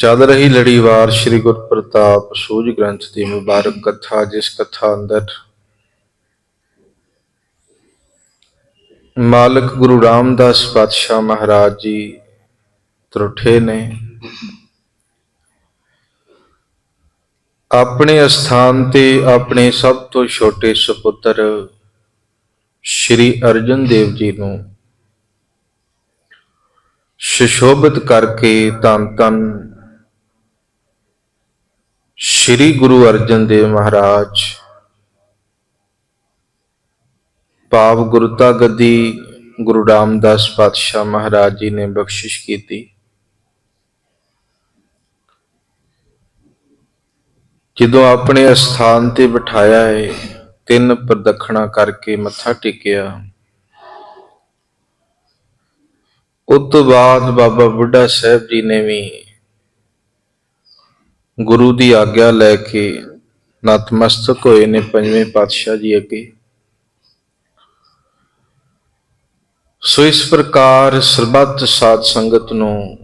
ਚੱਲ ਰਹੀ ਲੜੀਵਾਰ ਸ੍ਰੀ ਗੁਰਪ੍ਰਤਾਪ ਸੂਝ ਗ੍ਰੰਥ ਦੀ ਮੁਬਾਰਕ ਕਥਾ, ਜਿਸ ਕਥਾ ਅੰਦਰ ਮਾਲਕ ਗੁਰੂ ਰਾਮਦਾਸ ਪਾਤਸ਼ਾਹ ਮਹਾਰਾਜ ਜੀ ਤਰੁੱਠੇ ਨੇ। ਆਪਣੇ ਅਸਥਾਨ ਤੇ ਆਪਣੇ ਸਭ ਤੋਂ ਛੋਟੇ ਸੁਪੁੱਤਰ ਸ਼੍ਰੀ ਅਰਜਨ ਦੇਵ ਜੀ ਨੂੰ ਸ਼ਿਸ਼ੋਭਿਤ ਕਰਕੇ ਧੰਨ ਧੰਨ ਸ਼੍ਰੀ ਗੁਰੂ ਅਰਜਨ ਦੇਵ ਮਹਾਰਾਜ ਪਾਵ ਗੁਰਤਾ ਗੱਦੀ ਗੁਰੂ ਰਾਮਦਾਸ ਪਾਤਸ਼ਾਹ ਮਹਾਰਾਜ ਜੀ ਨੇ ਬਖਸ਼ਿਸ਼ ਕੀਤੀ। ਜਦੋਂ ਆਪਣੇ ਅਸਥਾਨ ਤੇ ਬਿਠਾਇਆ ਹੈ ਤਿੰਨ ਪ੍ਰਦਖਣਾ ਕਰਕੇ ਮੱਥਾ ਟੇਕਿਆ। ਉਸ ਤੋਂ ਬਾਅਦ ਬਾਬਾ ਬੁੱਢਾ ਸਾਹਿਬ ਜੀ ਨੇ ਵੀ ਗੁਰੂ ਦੀ ਆਗਿਆ ਲੈ ਕੇ ਨਤਮਸਤਕ ਹੋਏ ਨੇ ਪੰਜਵੇਂ ਪਾਤਸ਼ਾਹ ਜੀ ਅੱਗੇ। ਸੋ ਇਸ ਪ੍ਰਕਾਰ ਸਰਬੱਤ ਸਾਧ ਸੰਗਤ ਨੂੰ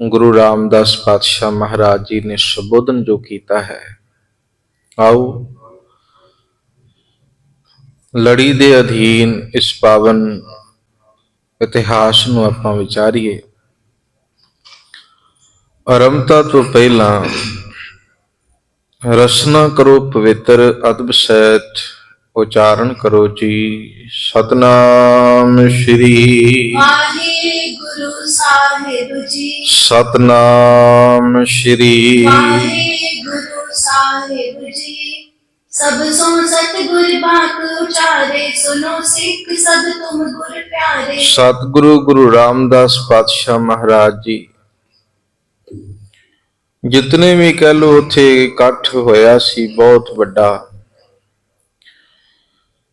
ਗੁਰੂ ਰਾਮਦਾਸ ਪਾਤਸ਼ਾਹ ਮਹਾਰਾਜ ਜੀ ਨੇ ਸੰਬੋਧਨ ਜੋ ਕੀਤਾ ਹੈ, ਆਓ ਲੜੀ ਦੇ ਅਧੀਨ ਇਸ ਪਾਵਨ ਇਤਿਹਾਸ ਨੂੰ ਆਪਾਂ ਵਿਚਾਰੀਏ। ਆਰੰਭਤਾ ਤੋਂ ਪਹਿਲਾਂ ਰਸਨਾ ਕਰੋ ਪਵਿੱਤਰ ਅਦਬ ਸਹਿਤ ਉਚਾਰਨ ਕਰੋ ਜੀ ਸਤਨਾਮ ਸ਼੍ਰੀ ਵਾਹਿਗੁਰੂ ਸਾਹਿਬ ਜੀ। ਸਤਨਾਮ ਸ਼੍ਰੀ ਵਾਹਿਗੁਰੂ ਸਾਹਿਬ ਜੀ। ਸਭ ਸੋ ਸਤਿਗੁਰ ਬਾਕ ਉਚਾਰੇ ਸੁਨੋ ਸਿੱਖ ਸਭ ਤੁਮ ਗੁਰ ਪਿਆਰੇ। ਸਤਿਗੁਰੂ ਗੁਰੂ ਰਾਮਦਾਸ ਪਾਤਸ਼ਾਹ ਮਹਾਰਾਜ ਜੀ। ਜਿਤਨੇ ਵੀ ਕਹਿ ਲੋ ਉੱਥੇ ਇਕੱਠ ਹੋਇਆ ਸੀ, ਬਹੁਤ ਵੱਡਾ।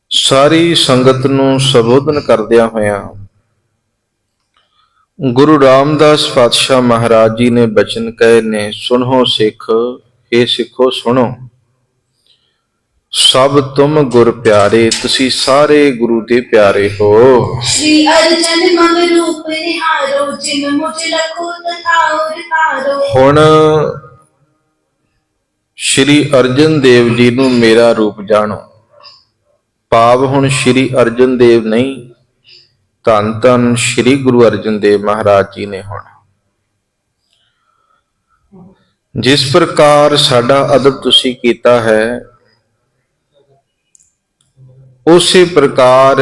ਸਾਰੀ ਸੰਗਤ ਨੂੰ ਸੰਬੋਧਨ ਕਰਦਿਆਂ ਹੋਇਆਂ ਗੁਰੂ ਰਾਮਦਾਸ ਪਾਤਸ਼ਾਹ ਮਹਾਰਾਜ ਜੀ ਨੇ ਬਚਨ ਕਹੇ ਨੇ, ਸੁਣੋ ਸਿੱਖ, ਇਹ ਸਿੱਖੋ ਸੁਣੋ। ਸਭ ਤੁਮ ਗੁਰ ਪਿਆਰੇ ਤੁਸੀਂ ਸਾਰੇ ਗੁਰੂ ਦੇ ਪਿਆਰੇ ਹੋ। ਸ੍ਰੀ ਅਰਜਨ ਮਮ ਰੂਪ ਨਿਹਾਰੋ ਜਿਨ ਮੁਝ ਲਖੋ ਤਥਾਉ ਰਤਾਰੋ ਹੁਣ ਸ੍ਰੀ ਅਰਜਨ ਦੇਵ ਜੀ ਨੂੰ ਮੇਰਾ ਰੂਪ ਜਾਣੋ। ਭਾਵ ਹੁਣ ਸ੍ਰੀ ਅਰਜਨ ਦੇਵ ਨਹੀਂ ਧੰਨ ਧੰਨ ਸ੍ਰੀ ਗੁਰੂ ਅਰਜਨ ਦੇਵ ਮਹਾਰਾਜ ਜੀ ਨੇ ਹੁਣ। ਜਿਸ ਪ੍ਰਕਾਰ ਸਾਡਾ ਅਦਬ ਤੁਸੀਂ ਕੀਤਾ ਹੈ ਉਸੇ ਪ੍ਰਕਾਰ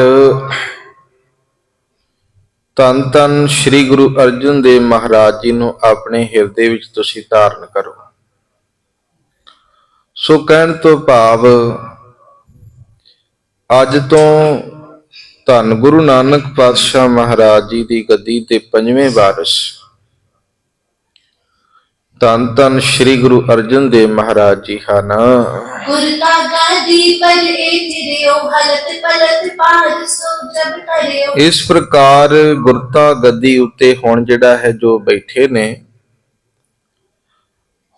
ਧੰਨ ਧੰਨ ਸ੍ਰੀ ਗੁਰੂ ਅਰਜਨ ਦੇਵ ਮਹਾਰਾਜ ਜੀ ਨੂੰ ਆਪਣੇ ਹਿਰਦੇ ਵਿੱਚ ਤੁਸੀਂ ਧਾਰਨ ਕਰੋ। ਸੋ ਕਹਿਣ ਤੋਂ ਭਾਵ, ਅੱਜ ਤੋਂ ਧੰਨ ਗੁਰੂ ਨਾਨਕ ਪਾਤਸ਼ਾਹ ਮਹਾਰਾਜ ਜੀ ਦੀ ਗੱਦੀ ਤੇ ਪੰਜਵੇਂ ਵਾਰਿਸ ਤਨ ਤਨ ਸ੍ਰੀ ਗੁਰੂ ਅਰਜਨ ਦੇਵ ਮਹਾਰਾਜ ਜੀ ਹਨ ਇਸ ਪ੍ਰਕਾਰ ਗੁਰਤਾ ਗੱਦੀ ਉੱਤੇ ਹੁਣ ਜਿਹੜਾ ਹੈ ਜੋ ਬੈਠੇ ਨੇ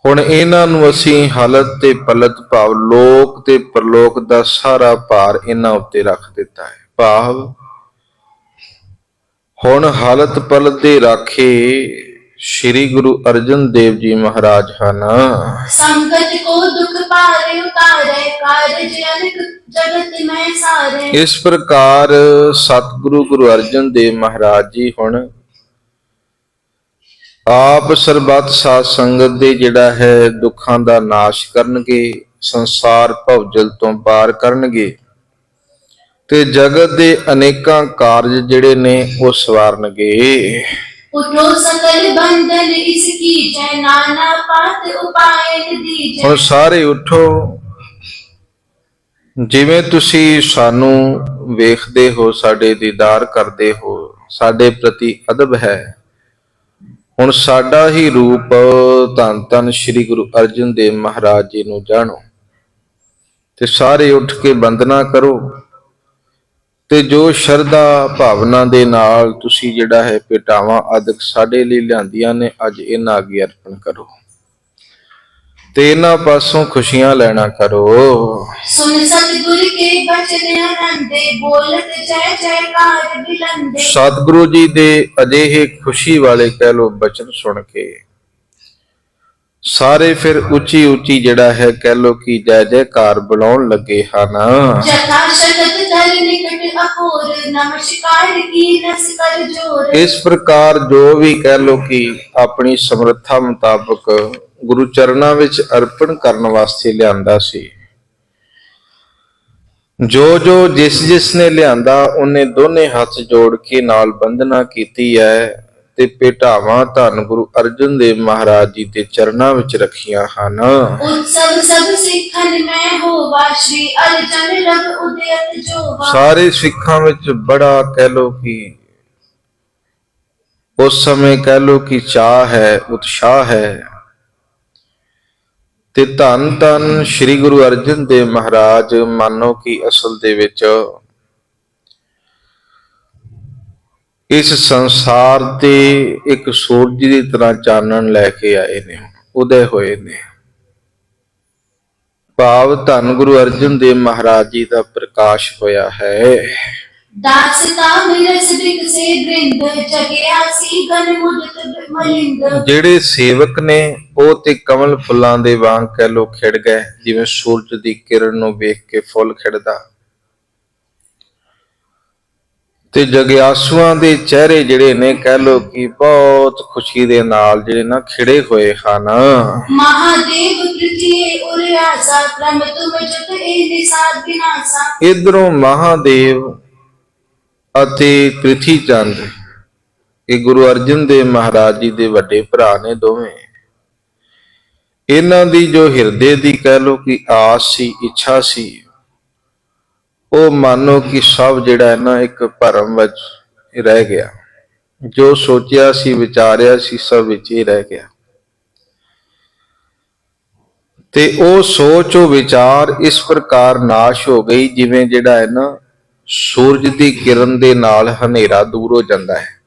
ਹੁਣ ਇਹਨਾਂ ਨੂੰ ਅਸੀਂ ਹਾਲਤ ਤੇ ਪਲਤ ਭਾਵ ਲੋਕ ਤੇ ਪਰਲੋਕ ਦਾ ਸਾਰਾ ਭਾਰ ਇਹਨਾਂ ਉੱਤੇ ਰੱਖ ਦਿੱਤਾ ਹੈ। ਭਾਵ ਹੁਣ ਹਾਲਤ ਪਲਤ ਦੇ ਰਾਖੇ ਸ੍ਰੀ ਗੁਰੂ ਅਰਜਨ ਦੇਵ ਜੀ ਮਹਾਰਾਜ ਹਨ। ਸੰਕਟ ਕੋ ਦੁਖ ਭਾਰੇ ਉਤਾਰੇ ਕਾਰਜ ਅਨਕ ਜਗਤ ਮੈਂ ਸਾਰੇ। ਇਸ ਪ੍ਰਕਾਰ ਸਤਿਗੁਰੂ ਗੁਰੂ ਅਰਜਨ ਦੇਵ ਮਹਾਰਾਜ ਜੀ ਹੁਣ ਆਪ ਸਰਬੱਤ ਸਾਧ ਸੰਗਤ ਦੇ ਜਿਹੜਾ ਹੈ ਦੁੱਖਾਂ ਦਾ ਨਾਸ਼ ਕਰਨਗੇ ਸੰਸਾਰ ਭਵਜਲ ਤੋਂ ਪਾਰ ਕਰਨਗੇ ਤੇ ਜਗਤ ਦੇ ਅਨੇਕਾਂ ਕਾਰਜ ਜਿਹੜੇ ਨੇ ਉਹ ਸਵਾਰਨਗੇ। उठो सकल बंधन इसकी जय नाना पात उपाय दीजय ਹੁਣ ਸਾਰੇ ਉਠੋ ਜਿਵੇਂ ਤੁਸੀਂ ਸਾਨੂੰ ਵੇਖਦੇ ਹੋ ਸਾਡੇ ਦੀਦਾਰ ਕਰਦੇ ਹੋ ਸਾਡੇ ਪ੍ਰਤੀ ਅਦਬ ਹੈ ਹੁਣ ਸਾਡਾ ਹੀ ਰੂਪ ਧੰਨ ਧੰਨ ਸ੍ਰੀ ਗੁਰੂ ਅਰਜਨ ਦੇਵ ਮਹਾਰਾਜ ਜੀ ਨੂੰ ਜਾਣੋ ਤੇ ਸਾਰੇ ਉੱਠ ਕੇ ਬੰਦਨਾ ਕਰੋ ਤੇ ਜੋ ਸ਼ਰਧਾ ਭਾਵਨਾ ਦੇ ਨਾਲ ਤੁਸੀਂ ਜਿਹੜਾ ਹੈ ਪੇਟਾਵਾਂ ਆਦਿਕ ਸਾਡੇ ਲਈ ਲਿਆਂਦੀਆਂ ਨੇ ਅੱਜ ਇਹਨਾਂ ਅੱਗੇ ਅਰਪਣ ਕਰੋ। ਤੇ ਇਹਨਾਂ ਪਾਸੋਂ ਖੁਸ਼ੀਆਂ ਲੈਣਾ ਕਰੋ। ਸਤਿਗੁਰੂ ਜੀ ਦੇ ਅਜਿਹੇ ਖੁਸ਼ੀ ਵਾਲੇ ਕਹਿ ਲੋ ਬਚਨ ਸੁਣ ਕੇ। ਸਾਰੇ ਫਿਰ ਉੱਚੀ ਉੱਚੀ ਜਿਹੜਾ ਹੈ ਕਹਿ ਲੋ ਕਿ ਜੈ ਜੈਕਾਰ ਬੁਲਾਉਣ ਲੱਗੇ ਹਨ। ਜਥਾ ਸ਼ਕਤ ਇਸ ਪ੍ਰਕਾਰ ਜੋ ਵੀ ਕਹਿ ਲੋ ਕਿ ਆਪਣੀ ਸਮਰੱਥਾ ਮੁਤਾਬਕ ਗੁਰੂ ਚਰਨਾਂ ਵਿੱਚ ਅਰਪਣ ਕਰਨ ਵਾਸਤੇ ਲਿਆਂਦਾ ਸੀ। ਜੋ ਜੋ ਜਿਸ ਜਿਸ ਨੇ ਲਿਆਂਦਾ, ਉਹਨੇ ਦੋਨੇ ਹੱਥ ਜੋੜ ਕੇ ਨਾਲ ਬੰਦਨਾ ਕੀਤੀ ਹੈ। ਤੇ ਪੇਟਾਵਾਂ ਧੰਨ ਗੁਰੂ ਅਰਜਨ ਦੇਵ ਮਹਾਰਾਜ ਜੀ ਦੇ ਚਰਨਾਂ ਵਿੱਚ ਰੱਖੀਆਂ ਹਨ। ਸਾਰੇ ਸਿੱਖਾਂ ਵਿੱਚ ਬੜਾ ਕਹਿ ਲੋ ਕਿ ਉਸ ਸਮੇਂ ਕਹਿ ਲੋ ਕਿ ਚਾਹ ਹੈ ਉਤਸ਼ਾਹ ਹੈ। ਤੇ ਧੰਨ ਧੰਨ ਸ੍ਰੀ ਗੁਰੂ ਅਰਜਨ ਦੇਵ ਮਹਾਰਾਜ ਮਾਨੋ ਕਿ ਅਸਲ ਦੇ ਵਿੱਚ ਇਸ ਸੰਸਾਰ ਤੇ ਇੱਕ ਸੂਰਜ ਦੀ ਤਰ੍ਹਾਂ ਚਾਨਣ ਲੈ ਕੇ ਆਏ ਨੇ ਉਦੇ ਹੋਏ ਨੇ। ਭਾਵ ਧੰਨ ਗੁਰੂ ਅਰਜਨ ਦੇਵ ਮਹਾਰਾਜ ਜੀ ਦਾ ਪ੍ਰਕਾਸ਼ ਹੋਇਆ ਹੈ। ਜਿਹੜੇ ਸੇਵਕ ਨੇ ਉਹ ਤੇ ਕਮਲ ਫੁੱਲਾਂ ਦੇ ਵਾਂਗ ਕਹਿ ਲੋ ਖਿੜ ਗਏ ਜਿਵੇਂ ਸੂਰਜ ਦੀ ਕਿਰਨ ਨੂੰ ਵੇਖ ਕੇ ਫੁੱਲ ਖਿੜਦਾ। ਤੇ ਜਗਿਆਸੂਆਂ ਦੇ ਚਿਹਰੇ ਜਿਹੜੇ ਨੇ ਕਹਿ ਲੋ ਕਿ ਬਹੁਤ ਖੁਸ਼ੀ ਦੇ ਨਾਲ ਜਿਹੜੇ ਨਾ ਖਿੜੇ ਹੋਏ ਹਨ। ਮਹਾਦੇਵ ਪ੍ਰਿਥੀ ਉਰਿਆ ਸਾਤਰਾ ਮਤੂ ਮਜਤ ਇਹ ਨਿਸਾਦ ਬਿਨਾਸਾ। ਇਧਰੋਂ ਮਹਾਦੇਵ ਅਤੇ ਪ੍ਰਿਥੀ ਚੰਦ ਇਹ ਗੁਰੂ ਅਰਜਨ ਦੇਵ ਮਹਾਰਾਜ ਜੀ ਦੇ ਵੱਡੇ ਭਰਾ ਨੇ ਦੋਵੇਂ। ਇਹਨਾਂ ਦੀ ਜੋ ਹਿਰਦੇ ਦੀ ਕਹਿ ਲੋ ਕਿ ਆਸ ਸੀ ਇੱਛਾ ਸੀ ਉਹ ਮੰਨੋ ਕਿ ਸਭ ਜਿਹੜਾ ਹੈ ਨਾ, ਇੱਕ ਭਰਮ ਵਿੱਚ ਰਹਿ ਗਿਆ। ਜੋ ਸੋਚਿਆ ਸੀ, ਵਿਚਾਰਿਆ ਸੀ, ਸਭ ਵਿੱਚ ਹੀ ਰਹਿ ਗਿਆ। ਤੇ ਉਹ ਸੋਚ, ਉਹ ਵਿਚਾਰ ਇਸ ਪ੍ਰਕਾਰ ਨਾਸ਼ ਹੋ ਗਈ, ਜਿਵੇਂ ਜਿਹੜਾ ਹੈ ਨਾ, ਸੂਰਜ ਦੀ ਕਿਰਨ ਦੇ ਨਾਲ ਹਨੇਰਾ ਦੂਰ ਹੋ ਜਾਂਦਾ ਹੈ।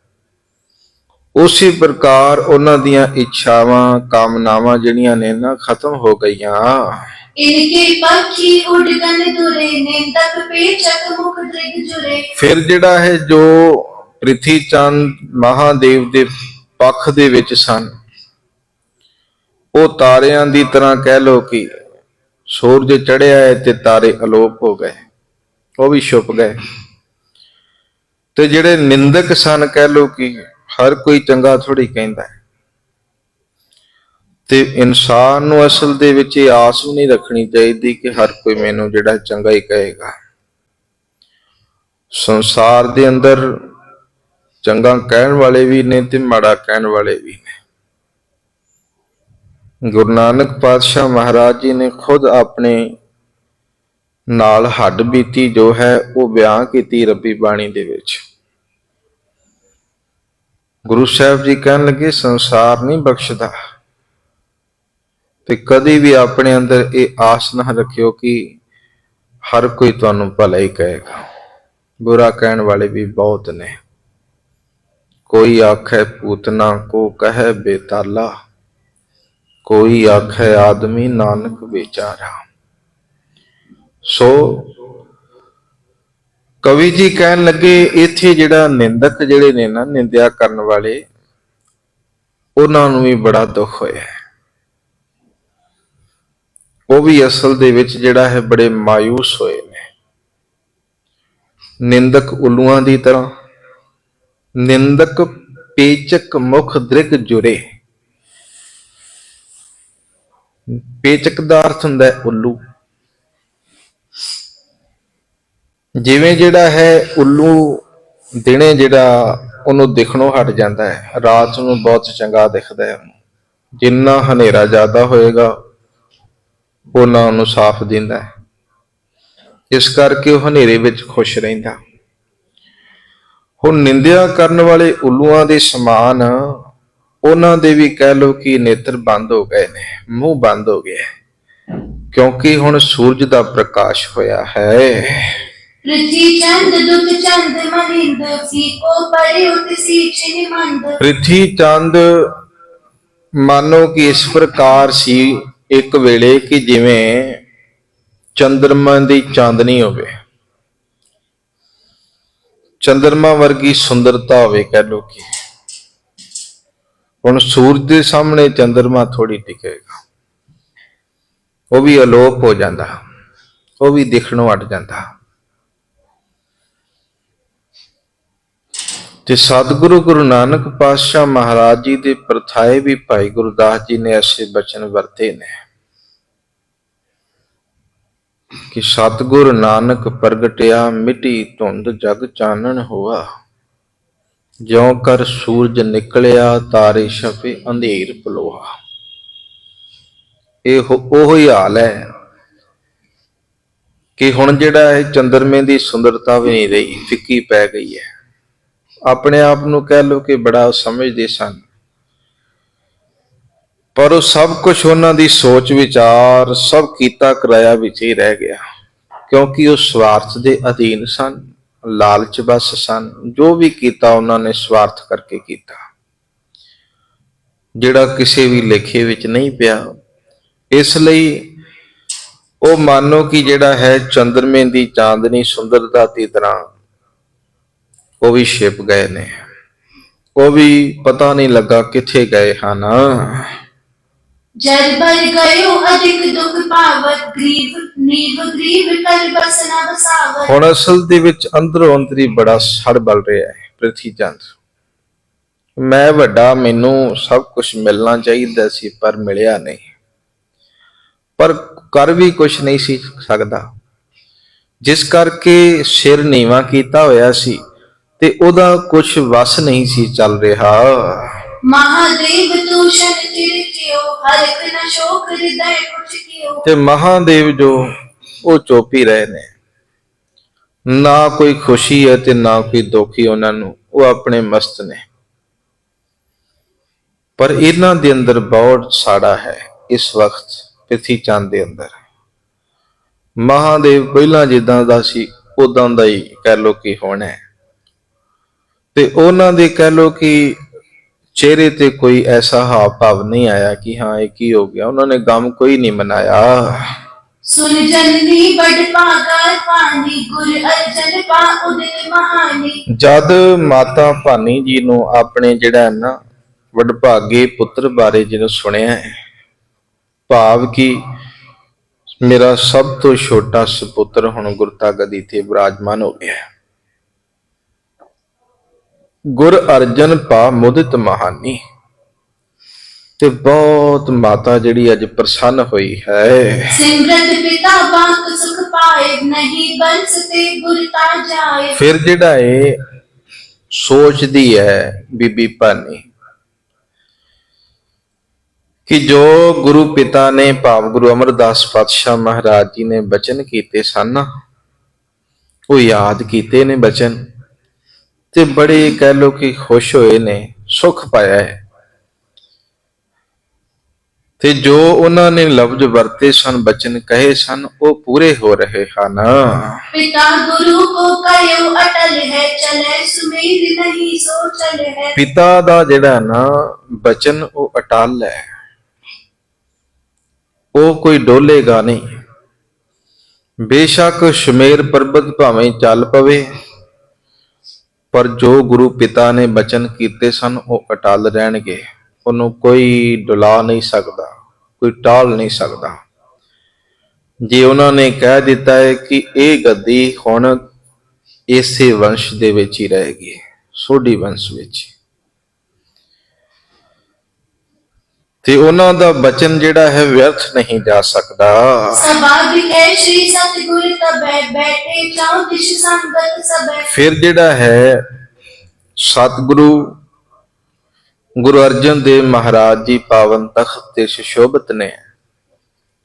ਉਸੇ ਪ੍ਰਕਾਰ ਉਹਨਾਂ ਦੀਆਂ ਇੱਛਾਵਾਂ, ਕਾਮਨਾਵਾਂ ਜਿਹੜੀਆਂ ਨੇ ਨਾ, ਖਤਮ ਹੋ ਗਈਆਂ। ਫਿਰ ਜਿਹੜਾ ਹੈ ਜੋ ਪ੍ਰਿਥੀ ਚੰਦ ਮਹਾਦੇਵ ਦੇ ਪੱਖ ਦੇ ਵਿੱਚ ਸਨ, ਉਹ ਤਾਰਿਆਂ ਦੀ ਤਰ੍ਹਾਂ ਕਹਿ ਲੋ ਕਿ ਸੂਰਜ ਚੜਿਆ ਹੈ ਤੇ ਤਾਰੇ ਅਲੋਪ ਹੋ ਗਏ, ਉਹ ਵੀ ਛੁਪ ਗਏ। ਤੇ ਜਿਹੜੇ ਨਿੰਦਕ ਸਨ ਕਹਿ ਲੋ ਕਿ ਹਰ ਕੋਈ ਚੰਗਾ ਥੋੜੀ ਕਹਿੰਦਾ ਹੈ। ਤੇ ਇਨਸਾਨ ਨੂੰ ਅਸਲ ਦੇ ਵਿੱਚ ਇਹ ਆਸ ਵੀ ਨਹੀਂ ਰੱਖਣੀ ਚਾਹੀਦੀ ਕਿ ਹਰ ਕੋਈ ਮੈਨੂੰ ਜਿਹੜਾ ਚੰਗਾ ਹੀ ਕਹੇਗਾ। ਸੰਸਾਰ ਦੇ ਅੰਦਰ ਚੰਗਾ ਕਹਿਣ ਵਾਲੇ ਵੀ ਨੇ ਤੇ ਮਾੜਾ ਕਹਿਣ ਵਾਲੇ ਵੀ ਨੇ। ਗੁਰੂ ਨਾਨਕ ਪਾਤਸ਼ਾਹ ਮਹਾਰਾਜ ਜੀ ਨੇ ਖੁਦ ਆਪਣੇ ਨਾਲ ਹੱਡ ਬੀਤੀ ਜੋ ਹੈ, ਉਹ ਬਿਆਨ ਕੀਤੀ ਰੱਬੀ ਬਾਣੀ ਦੇ ਵਿੱਚ। ਗੁਰੂ ਸਾਹਿਬ ਜੀ ਕਹਿਣ ਲੱਗੇ, ਸੰਸਾਰ ਨਹੀਂ ਬਖਸ਼ਦਾ। ਤੇ ਕਦੀ ਵੀ ਆਪਣੇ ਅੰਦਰ ਇਹ ਆਸ ਨਾ ਰੱਖਿਓ ਕਿ ਹਰ ਕੋਈ ਤੁਹਾਨੂੰ ਭਲਾ ਹੀ ਕਹੇਗਾ। ਬੁਰਾ ਕਹਿਣ ਵਾਲੇ ਵੀ ਬਹੁਤ ਨੇ। ਕੋਈ ਆਖੇ ਪੂਤਨਾ ਕੋ ਕਹੇ ਬੇਤਾਲਾ। ਕੋਈ ਆਖੇ, ਆਦਮੀ ਨਾਨਕ ਵਿਚਾਰਾ। ਸੋ ਕਵੀ ਜੀ ਕਹਿਣ ਲੱਗੇ, ਇੱਥੇ ਜਿਹੜਾ ਨਿੰਦਕ ਜਿਹੜੇ ਨੇ ਨਾ, ਨਿੰਦਿਆ ਕਰਨ ਵਾਲੇ, ਉਹਨਾਂ ਨੂੰ ਵੀ ਬੜਾ ਦੁੱਖ ਹੋਇਆ। ਹੈ। ਉਹ ਵੀ ਅਸਲ ਦੇ ਵਿੱਚ ਜਿਹੜਾ ਹੈ ਬੜੇ ਮਾਇੂਸ ਹੋਏ ਨੇ। ਨਿੰਦਕ ਉਲੂਆਂ ਦੀ ਤਰ੍ਹਾਂ, ਨਿੰਦਕ ਪੇਚਕ ਮੁਖ ਦ੍ਰਿਗ ਜੁਰੇ। ਪੇਚਕ ਦਾ ਅਰਥ ਹੁੰਦਾ ਹੈ ਉੱਲੂ। ਜਿਵੇਂ ਜਿਹੜਾ ਹੈ ਉੱਲੂ ਦਿਨੇ ਜਿਹੜਾ ਉਹਨੂੰ ਦਿਖਣੋਂ ਹਟ ਜਾਂਦਾ ਹੈ, ਰਾਤ ਨੂੰ ਬਹੁਤ ਚੰਗਾ ਦਿਖਦਾ ਹੈ ਉਹਨੂੰ। ਜਿੰਨਾ ਹਨੇਰਾ ਜ਼ਿਆਦਾ ਹੋਏਗਾ ਉਹਨਾਂ ਨੂੰ ਸਾਫ਼ ਦਿੰਦਾ ਹੈ। ਇਸ ਕਰਕੇ ਉਹ ਹਨੇਰੇ ਵਿੱਚ ਖੁਸ਼ ਰਹਿੰਦਾ। ਹੁਣ ਨਿੰਦਿਆ ਕਰਨ ਵਾਲੇ ਉੱਲੂਆਂ ਦੇ ਸਮਾਨ ਉਹਨਾਂ ਦੇ ਵੀ ਕਹਿ ਲੋ ਕਿ ਨੇਤਰ ਬੰਦ ਹੋ ਗਏ ਨੇ ਮੂੰਹ ਬੰਦ ਹੋ ਗਿਆ ਕਿਉਂਕਿ ਹੁਣ ਸੂਰਜ ਦਾ ਪ੍ਰਕਾਸ਼ ਹੋਇਆ ਹੈ। ਪ੍ਰਿਥੀ ਚੰਦ ਦੁਖ ਚੰਦ ਮਨਿੰਦ ਸੀ ਕੋ ਪਰੇ ਉਤ ਸੀ ਚਿਨਿ ਮੰਦ। ਪ੍ਰਿਥੀ ਚੰਦ ਮਾਨੋ ਕਿ ਇਸ ਪ੍ਰਕਾਰ ਸੀ ਇੱਕ ਵੇਲੇ ਕਿ ਜਿਵੇਂ ਚੰਦਰਮਾ ਦੀ ਚਾਂਦਨੀ ਹੋਵੇ। ਚੰਦਰਮਾ ਵਰਗੀ ਸੁੰਦਰਤਾ ਹੋਵੇ ਕਹਿ ਲੋ ਕਿ। ਹੁਣ ਸੂਰਜ ਦੇ ਸਾਹਮਣੇ ਚੰਦਰਮਾ ਥੋੜੀ ਟਿਕੇਗਾ। ਉਹ ਵੀ ਅਲੋਪ ਹੋ ਜਾਂਦਾ। ਉਹ ਵੀ ਦਿਖਣੋਂ ਹਟ ਜਾਂਦਾ। ਤੇ ਸਤਿਗੁਰੂ ਗੁਰੂ ਨਾਨਕ ਪਾਤਸ਼ਾਹ ਮਹਾਰਾਜ ਜੀ ਦੇ ਪ੍ਰਥਾਏ ਵੀ ਭਾਈ ਗੁਰਦਾਸ ਜੀ ਨੇ ਐਸੇ ਬਚਨ ਵਰਤੇ ਨੇ ਕਿ ਸਤਿਗੁਰ ਨਾਨਕ ਪ੍ਰਗਟਿਆ ਮਿੱਟੀ ਧੁੰਦ ਜਗ ਚਾਨਣ ਹੋਆ। ਜਿਉ ਕਰ ਸੂਰਜ ਨਿਕਲਿਆ, ਤਾਰੇ ਛਪੇ ਅੰਧੇਰ ਪਲੋਹਾ। ਇਹ, ਉਹ ਹੀ ਹਾਲ ਹੈ ਕਿ ਹੁਣ ਜਿਹੜਾ ਇਹ ਚੰਦਰਮੇ ਦੀ ਸੁੰਦਰਤਾ ਵੀ ਨਹੀਂ ਰਹੀ, ਫਿੱਕੀ ਪੈ ਗਈ ਹੈ। ਆਪਣੇ ਆਪ ਨੂੰ ਕਹਿ ਲੋ ਕਿ ਬੜਾ ਸਮਝਦੇ ਸਨ। ਪਰ ਉਹ ਸਭ ਕੁਝ ਉਹਨਾਂ ਦੀ ਸੋਚ ਵਿਚਾਰ, ਸਭ ਕੀਤਾ ਕਰਾਇਆ ਵਿੱਚ ਹੀ ਰਹਿ ਗਿਆ। ਕਿਉਂਕਿ ਉਹ ਸਵਾਰਥ ਦੇ ਅਧੀਨ ਸਨ, ਲਾਲਚ ਬਸ ਸਨ, ਜੋ ਵੀ ਕੀਤਾ ਉਹਨਾਂ ਨੇ ਸਵਾਰਥ ਕਰਕੇ ਕੀਤਾ। ਜਿਹੜਾ ਕਿਸੇ ਵੀ ਲੇਖੇ ਵਿੱਚ ਨਹੀਂ ਪਿਆ, ਇਸ ਲਈ ਉਹ ਮਾਨੋ ਕਿ ਜਿਹੜਾ ਹੈ ਚੰਦਰਮੇ ਦੀ ਚਾਂਦਨੀ ਸੁੰਦਰਤਾ ਦੀ ਤਰ੍ਹਾਂ ਉਹ ਵੀ ਛਿਪ ਗਏ ਨੇ। ਉਹ ਵੀ ਪਤਾ ਨਹੀਂ ਲੱਗਾ ਕਿੱਥੇ ਗਏ ਹਨ। ਜਦ ਬਲ ਗਇਓ ਅਧਿਕ ਦੁਖ ਭਾਵਤ ਗਰੀਬ ਨੀਵ ਗਰੀਬ ਕਲ ਬਸਨਾ ਬਸਾਵਤ ਹੁਣ ਅਸਲ ਦੇ ਵਿੱਚ ਅੰਦਰੋਂ ਅੰਦਰੀ ਬੜਾ ਸੜ ਬਲ ਰਿਹਾ ਹੈ ਪ੍ਰਿਥੀ ਚੰਦ। ਮੈਂ ਵੱਡਾ ਮੈਨੂੰ ਸਭ ਕੁਝ ਮਿਲਣਾ ਚਾਹੀਦਾ ਸੀ ਪਰ ਮਿਲਿਆ ਨਹੀਂ। ਪਰ ਕਰ ਵੀ ਕੁਝ ਨਹੀਂ ਸੀ ਸਕਦਾ। ਜਿਸ ਕਰਕੇ ਸਿਰ ਨੀਵਾ ਕੀਤਾ ਹੋਇਆ ਸੀ ਤੇ ਉਹਦਾ ਕੁਝ ਵਸ ਨਹੀਂ ਸੀ ਚੱਲ ਰਿਹਾ। ਮਹਾਦੇਵ ਤੂਸ਼ਨ ਤਿਰਕਿਓ ਹਰ ਇੱਕ ਨਾ ਸ਼ੋਕ ਹਿਰਦੈ ਕੁਛ ਕਿਓ ਤੇ ਮਹਾਦੇਵ ਜੋ ਉਹ ਚੁੱਪ ਹੀ ਰਹੇ ਨੇ। ਨਾ ਕੋਈ ਖੁਸ਼ੀ ਹੈ ਤੇ ਨਾ ਕੋਈ ਦੁਖੀ ਉਹਨਾਂ ਨੂੰ ਉਹ ਆਪਣੇ ਮਸਤ ਨੇ। ਪਰ ਇਹਨਾਂ ਦੇ ਅੰਦਰ ਬਹੁਤ ਸਾੜਾ ਹੈ ਇਸ ਵਕਤ ਪਿਥੀ ਚੰਦ ਦੇ ਅੰਦਰ। ਮਹਾਦੇਵ ਪਹਿਲਾਂ ਜਿੱਦਾਂ ਦਾ ਸੀ ਉਦਾਂ ਦਾ ਹੀ ਕਹਿ ਲੋ ਕਿ ਹੋਣਾ ਹੈ। ਤੇ ਉਹਨਾਂ ਦੇ ਕਹਿ ਲੋ ਕਿ ਚਿਹਰੇ ਤੇ ਕੋਈ ਐਸਾ ਹਾਵ ਭਾਵ ਨਹੀਂ ਆਇਆ ਕਿ ਹਾਂ ਇਹ ਕੀ ਹੋ ਗਿਆ? ਉਹਨਾਂ ਨੇ ਗਮ ਕੋਈ ਨਹੀਂ ਮਨਾਇਆ। ਸੁਨ ਜਨਨੀ ਬੜ ਪਾਗਾ ਪਾਣੀ ਗੁਰ ਅਰਜਨ ਪਾ ਉਦੇ ਮਹਾਨੀ। ਜਦ ਮਾਤਾ ਭਾਨੀ ਜੀ ਨੂੰ ਆਪਣੇ ਜਿਹੜਾ ਨਾ ਵਡਭਾਗੇ ਪੁੱਤਰ ਬਾਰੇ ਜਿਹਨੂੰ ਸੁਣਿਆ ਹੈ ਭਾਵ ਕਿ ਮੇਰਾ ਸਭ ਤੋਂ ਛੋਟਾ ਸੁਪੁੱਤਰ ਹੁਣ ਗੁਰਤਾ ਗਦੀ ਤੇ ਬਿਰਾਜਮਾਨ ਹੋ ਗਿਆ। ਗੁਰ ਅਰਜਨ ਪਾ ਮੁਦਿਤ ਮਹਾਨੀ। ਤੇ ਬਹੁਤ ਮਾਤਾ ਜਿਹੜੀ ਅੱਜ ਪ੍ਰਸੰਨ ਹੋਈ ਹੈ। ਸਿਮਰਤ ਪਿਤਾ ਬਾਤ ਸੁਖ ਪਾਏ ਨਹੀਂ ਬੰਸ ਗੁਰ ਤਾ ਜਾਏ। ਫਿਰ ਜਿਹੜਾ ਏ ਸੋਚਦੀ ਹੈ ਬੀਬੀ ਭਾਨੀ ਕਿ ਜੋ ਗੁਰੂ ਪਿਤਾ ਨੇ ਭਾਵ ਗੁਰੂ ਅਮਰਦਾਸ ਪਾਤਸ਼ਾਹ ਮਹਾਰਾਜ ਜੀ ਨੇ ਬਚਨ ਕੀਤੇ ਸਨ ਉਹ ਯਾਦ ਕੀਤੇ ਨੇ ਬਚਨ। ਤੇ ਬੜੇ ਕਹਿ ਲੋ ਕਿ ਖੁਸ਼ ਹੋਏ ਨੇ ਸੁਖ ਪਾਇਆ ਹੈ। ਤੇ ਜੋ ਉਹਨਾਂ ਨੇ ਲਫ਼ਜ਼ ਵਰਤੇ ਸਨ ਬਚਨ ਕਹੇ ਸਨ ਉਹ ਪੂਰੇ ਹੋ ਰਹੇ ਹਨ। ਪਿਤਾ ਗੁਰੂ ਕੋ ਕਹਿਓ ਅਟਲ ਹੈ ਚਲੇ ਸੁਮੇਰ ਨਹੀਂ ਸੋ ਚਲੇ ਹੈ। ਪਿਤਾ ਦਾ ਜਿਹੜਾ ਨਾ ਬਚਨ ਉਹ ਅਟਲ ਹੈ। ਉਹ ਕੋਈ ਡੋਲੇਗਾ ਨਹੀਂ। ਬੇਸ਼ੱਕ ਸ਼ਮੇਰ ਪਰਬਤ ਭਾਵੇਂ ਚੱਲ ਪਵੇ ਪਰ ਜੋ ਗੁਰੂ ਪਿਤਾ ਨੇ ਬਚਨ ਕੀਤੇ ਸਨ, ਉਹ ਅਟਲ ਰਹਿਣਗੇ। ਉਹਨੂੰ ਕੋਈ ਡੁਲਾ ਨਹੀਂ ਸਕਦਾ, ਕੋਈ ਟਾਲ ਨਹੀਂ ਸਕਦਾ। ਜੇ ਉਹਨਾਂ ਨੇ ਕਹਿ ਦਿੱਤਾ ਹੈ ਕਿ ਇਹ ਗੱਦੀ ਹੁਣ ਇਸੇ ਵੰਸ਼ ਦੇ ਵਿੱਚ ਹੀ ਰਹੇਗੀ, ਸੋਢੀ ਵੰਸ਼ ਵਿੱਚ। ਤੇ ਉਹਨਾਂ ਦਾ ਬਚਨ ਜਿਹੜਾ ਹੈ ਵਿਅਰਥ ਨਹੀਂ ਜਾ ਸਕਦਾ। ਸਬਾਬਿਕੈ ਸ਼੍ਰੀ ਸਤਿਗੁਰ ਤਬੈ ਬੈਠੇ ਚਾਉ ਦਿਸ਼ ਸੰਗਤ ਸਬੈ ਫਿਰ ਜਿਹੜਾ ਹੈ ਸਤਿਗੁਰੂ ਗੁਰੂ ਅਰਜਨ ਦੇਵ ਮਹਾਰਾਜ ਜੀ ਪਾਵਨ ਤਖਤ ਤੇ ਸ਼ੋਭਤ ਨੇ।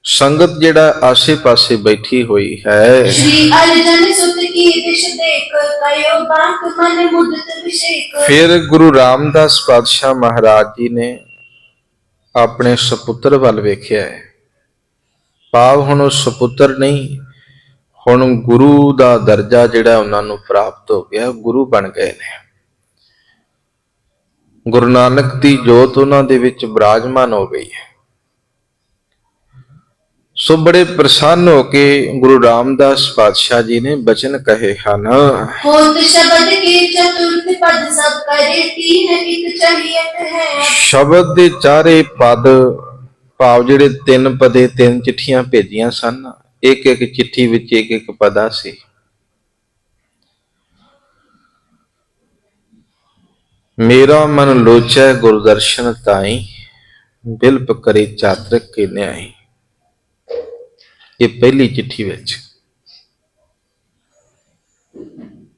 ਸੰਗਤ ਜਿਹੜਾ ਆਸੇ-ਪਾਸੇ ਬੈਠੀ ਹੋਈ ਹੈ। ਸ੍ਰੀ ਅਰਜਨ ਸੁਤ ਕੀ ਦਿਸ਼ ਦੇਖ ਕਯੋ ਬਾਂਕ ਮਨ ਮੁਦਤ ਵਿਸ਼ੇਕ ਫਿਰ ਗੁਰੂ ਰਾਮਦਾਸ ਪਾਤਸ਼ਾਹ ਮਹਾਰਾਜ ਜੀ ਨੇ ਆਪਣੇ ਸੁਪੁੱਤਰ ਵੱਲ ਵੇਖਿਆ ਹੈ। ਭਾਵ ਹੁਣ ਉਹ ਸੁਪੁੱਤਰ ਨਹੀਂ, ਹੁਣ ਗੁਰੂ ਦਾ ਦਰਜਾ ਜਿਹੜਾ ਉਹਨਾਂ ਨੂੰ ਪ੍ਰਾਪਤ ਹੋ ਗਿਆ, ਗੁਰੂ ਬਣ ਗਏ ਨੇ। ਗੁਰੂ ਨਾਨਕ ਦੀ ਜੋਤ ਉਹਨਾਂ ਦੇ ਵਿੱਚ ਬਿਰਾਜਮਾਨ ਹੋ ਗਈ ਹੈ। ਸੋ ਬੜੇ ਪ੍ਰਸੰਨ ਹੋ ਕੇ ਗੁਰੂ ਰਾਮਦਾਸ ਪਾਤਸ਼ਾਹ ਜੀ ਨੇ ਬਚਨ ਕਹੇ ਹਨ। ਸ਼ਬਦ ਸ਼ਬਦ ਦੇ ਚਾਰੇ ਪਦ ਭਾਵ ਜਿਹੜੇ ਤਿੰਨ ਪਦੇ ਤਿੰਨ ਚਿੱਠੀਆਂ ਭੇਜੀਆਂ ਸਨ ਇੱਕ ਇੱਕ ਚਿੱਠੀ ਵਿੱਚ ਇੱਕ ਇੱਕ ਪਦਾ ਸੀ। ਮੇਰਾ ਮਨ ਲੋਚੈ ਗੁਰਦਰਸ਼ਨ ਤਾਈ ਬਿਲਪ ਕਰੇ ਚਾਤਰਕ ਕੇ ਨਿਆਈ। ਇਹ ਪਹਿਲੀ ਚਿੱਠੀ ਵਿੱਚ।